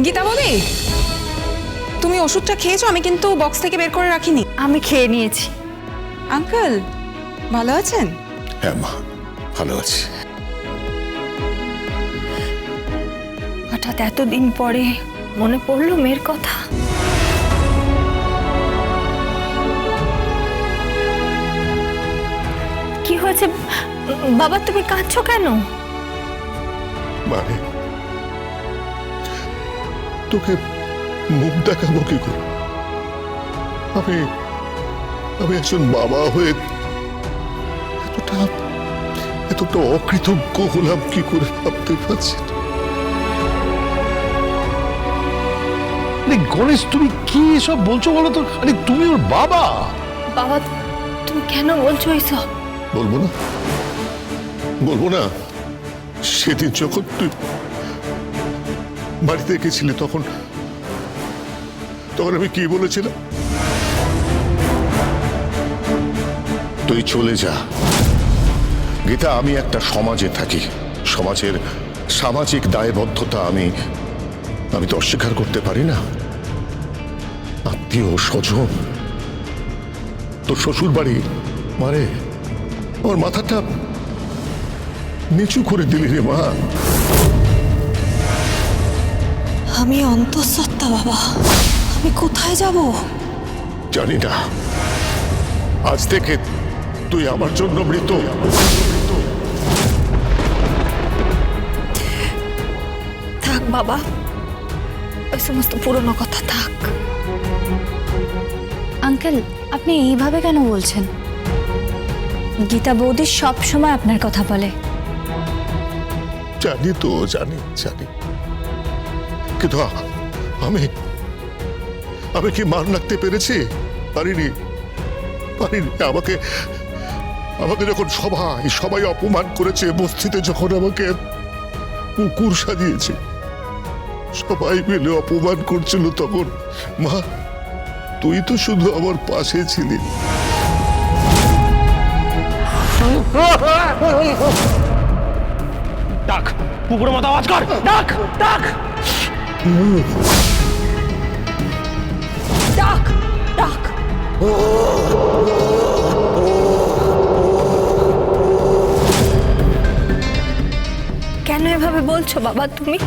গীতা বৌদি তুমি ওষুধটা খেয়েছো? আমি কিন্তু বক্স থেকে বের করে রাখিনি। আমি খেয়ে নিয়েছি। আঙ্কেল ভালো আছেন? হ্যাঁ মা ভালো আছি। হঠাৎ এতদিন পরে মনে পড়ল মেয়ের কথা। কি হয়েছে? বাবা তুমি কাঁদছো কেন? মানে তোকে মুখ দেখাবো কি করে? আমি আমি একজন বাবা হয়ে এতটা এতটা অকৃতজ্ঞ হলাম কি করে ভাবতে পারছি গণেশ তুমি কি এসব বলছো বলো তো? আরে তুমি ওর বাবা। বাবা তুমি কেন বলছো এইসব বলব না। বলব না। সেদিন যখন তুই বাড়িতে গেছিলি তখন? তখন আমি কি বলেছিলাম? তুই চলে যা। গীতা, আমি একটা সমাজে থাকি। সমাজের সামাজিক দায়বদ্ধতা আমি আমি তো অস্বীকার করতে পারি না। আত্মীয়, স্বজন। তোর শ্বশুর বাড়ি মারে, আমার মাথাটা নিচু করে দিলি রে মা। আমি অন্তঃসত্ত্বা বাবা। আমি কোথায় যাব? জানি না। আজ থেকে তুই আমার জন্য মৃত। থাক বাবা। ওই সমস্ত পুরনো কথা থাক। আঙ্কেল আপনি এইভাবে কেন বলছেন? গীতা বৌদি সব সময় আপনার কথা বলে। জানি তো জানি জানি। কিন্তু আমি আমি কি মান রাখতে পেরেছি? পারিনি। পারিনি। আমাকে আমাকে যখন সবাই সবাই অপমান করেছে বস্তিতে যখন আমাকে কুকুর সাজিয়েছে, সবাই মিলে অপমান করছিল তখন। মা, তুই তো শুধু আমার পাশে ছিলি। ডাক, কুকুরের মতো আওয়াজ কর। ডাক ডাক। ডাক ডাক কেন এভাবে বলছো বাবা তুমি?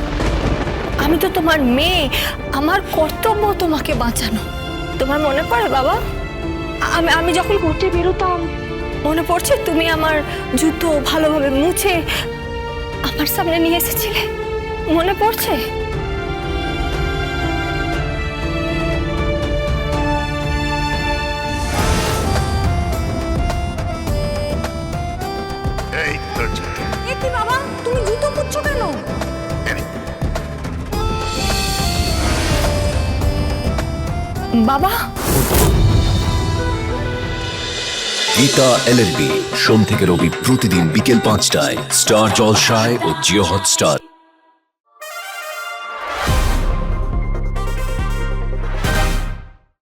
আমি তো তোমার মেয়ে। আমার কর্তব্য তোমাকে বাঁচানো। তোমার মনে পড়ে বাবা? আমি আমি যখন ঘুরতে বেরোতাম মনে পড়ছে তুমি আমার জুতো ভালোভাবে মুছে আমার সামনে নিয়ে এসেছিলে। মনে পড়ছে? বাবা? গীতা এলএলবি সোম থেকে রবি প্রতিদিন বিকেল পাঁচটায় স্টার জলসায় ও জিও হটস্টার।